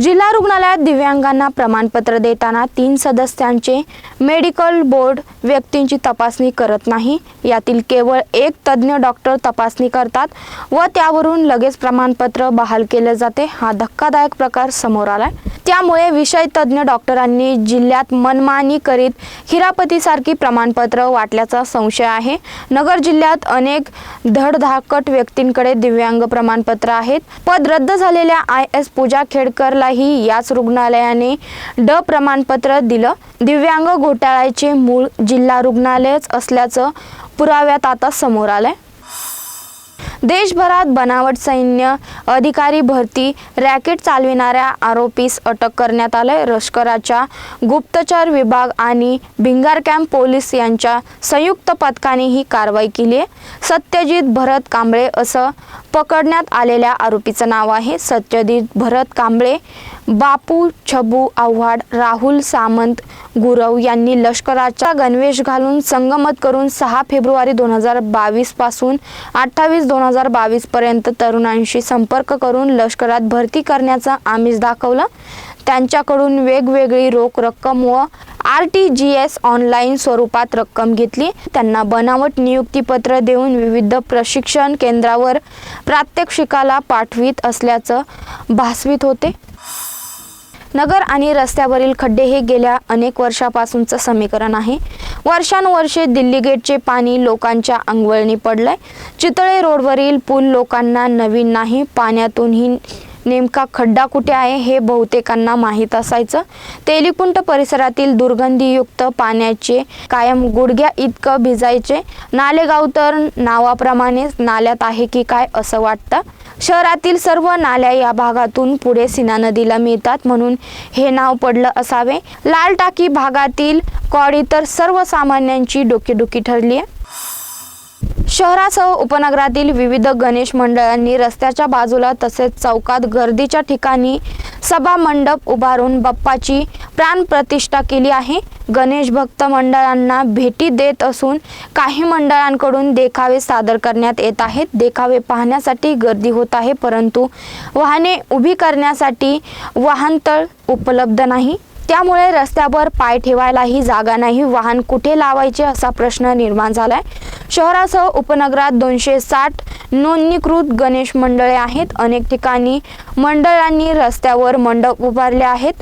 जिल्हा रुग्णालयात दिव्यांगांना प्रमाणपत्र देताना तीन सदस्यांचे मेडिकल बोर्ड व्यक्तींची तपासणी करत नाही. यातील केवळ एक तज्ज्ञ डॉक्टर तपासणी करतात व त्यावरून लगेच प्रमाणपत्र बहाल केले जाते. हा धक्कादायक प्रकार समोर आलाय. त्यामुळे विषय तज्ज्ञ डॉक्टरांनी जिल्ह्यात मनमानी करीत हिरापतीसारखी प्रमाणपत्र वाटल्याचा संशय आहे. नगर जिल्ह्यात अनेक धडधाकट व्यक्तींकडे दिव्यांग प्रमाणपत्र आहेत. पद रद्द झालेल्या आय एस पूजा खेडकरला खेडकरलाही याच रुग्णालयाने ड प्रमाणपत्र दिलं. दिव्यांग घोटाळ्याचे मूळ जिल्हा रुग्णालयच असल्याचं पुराव्यात आता समोर आलंय. देशभरात बनावट सैन्य अधिकारी भरती रॅकेट चालविणाऱ्या आरोपीस अटक करण्यात आलंय. लष्कराच्या गुप्तचर विभाग आणि भिंगार कॅम्प पोलीस यांच्या संयुक्त पथकाने ही कारवाई केली आहे. सत्यजित भरत कांबळे असं पकडण्यात आलेल्या आरोपीचं नाव आहे. सत्यजित भरत कांबळे बापू छबू आव्हाड राहुल सामंत गुरव यांनी लष्कराचा गणवेश घालून संगमत करून सहा फेब्रुवारी दोन हजार बावीसपासून अठ्ठावीस दोन हजार बावीस पर्यंत तरुणांशी संपर्क करून लष्करात भरती करण्याचं आमिष दाखवलं. त्यांच्याकडून वेगवेगळी रोख रक्कम व R T G S online स्वरूपात रक्कम घेतली. त्यांना बनावट नियुक्तीपत्र देऊन विविध प्रशिक्षण केंद्रावर प्रात्यक्षिकाला पाठवित असल्याचं भासवित होते. नगर आणि रस्त्यावरील खड्डे हे गेल्या अनेक वर्षापासूनचं समीकरण आहे. वर्षानुवर्षे दिल्ली गेटचे पाणी लोकांच्या अंगवळणी पडलंय. चितळे रोडवरील पूल लोकांना नवीन नाही. पाण्यातूनही नेमका खड्डा कुठे आहे हे बहुतेकांना माहीत असायचं. तेलिकुंट परिसरातील दुर्गंधीयुक्त पाण्याचे कायम गुडघ्या इतकं भिजायचे. नालेगाव तर नावाप्रमाणेच नाल्यात आहे की काय असं वाटतं? शहरातील सर्व नाल्या या भागातून पुढे सीना नदीला मिळतात म्हणून हे नाव पडलं असावे. लाल टाकी भागातील कॉडी तर सर्वसामान्यांची डोकेडुकी ठरली आहे शहरासह उपनगरातील विविध गणेश मंडळांनी रस्त्याच्या बाजूला तसेच चौकात गर्दीच्या ठिकाणी सभा मंडप उभारून बाप्पाची प्राणप्रतिष्ठा केली आहे. गणेश भक्त मंडळांना भेटी देत असून काही मंडळांकडून देखावे सादर करण्यात येत आहेत. देखावे पाहण्यासाठी गर्दी होत आहे परंतु वाहने उभी करण्यासाठी वाहनतळ उपलब्ध नाही. त्यामुळे रस्त्यावर पाय ठेवायलाही जागा नाही. वाहन कुठे लावायचे असा प्रश्न निर्माण झाला आहे शहरासह उपनगरात दोनशे साठ नोंदणीकृत गणेश मंडळे आहेत. अनेक ठिकाणी मंडळांनी रस्त्यावर मंडप उभारले आहेत.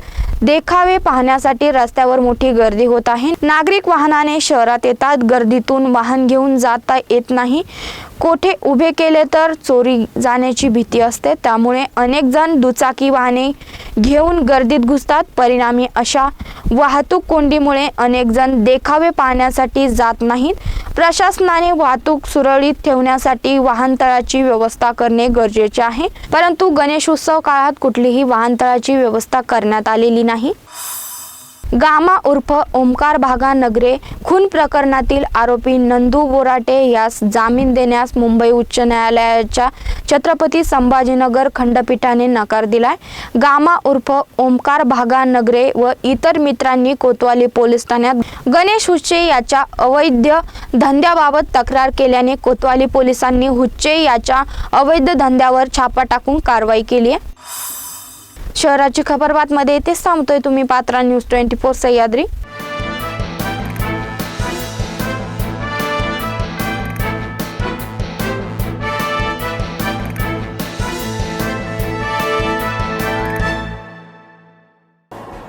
देखावे पाहण्यासाठी रस्त्यावर मोठी गर्दी होत आहे. नागरिक वाहनाने शहरात येतात. गर्दीतून वाहन घेऊन जाता येत नाही. कोठे उभे केले तर चोरी जाण्याची भीती असते. त्यामुळे अनेक जण दुचाकी वाहने घेऊन गर्दीत घुसतात. परिणामी अशा वाहतूक कोंडीमुळे अनेक जण देखावे पाहण्यासाठी जात नाहीत. प्रशासनाने वाहतूक सुरळीत ठेवण्यासाठी वाहनतळाची व्यवस्था करणे गरजेचे आहे. परंतु गणेश उत्सव काळात कुठलीही वाहनतळाची व्यवस्था करण्यात आलेली नाही. गामा उर्फ ओमकार भागा नगरे खून प्रकरणातील आरोपी नंदू बोराटे यास जामीन देण्यास मुंबई उच्च न्यायालयाच्या छत्रपती संभाजीनगर खंडपीठाने नकार दिलाय. गामा उर्फ ओमकार भागा नगरे व इतर मित्रांनी कोतवाली पोलीस ठाण्यात गणेश हुच्चे याच्या अवैध धंद्याबाबत तक्रार केल्याने कोतवाली पोलिसांनी हुच्चे याच्या अवैध धंद्यावर छापा टाकून कारवाई केली आहे. शहराची खबरबातमध्ये इथेच थांबतोय तुम्ही. Patra news twenty four Sahyadri.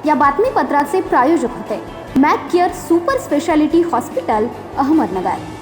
या बातमीपत्राचे प्रायोजक होते. Mac care super speciality hospital Ahmednagar.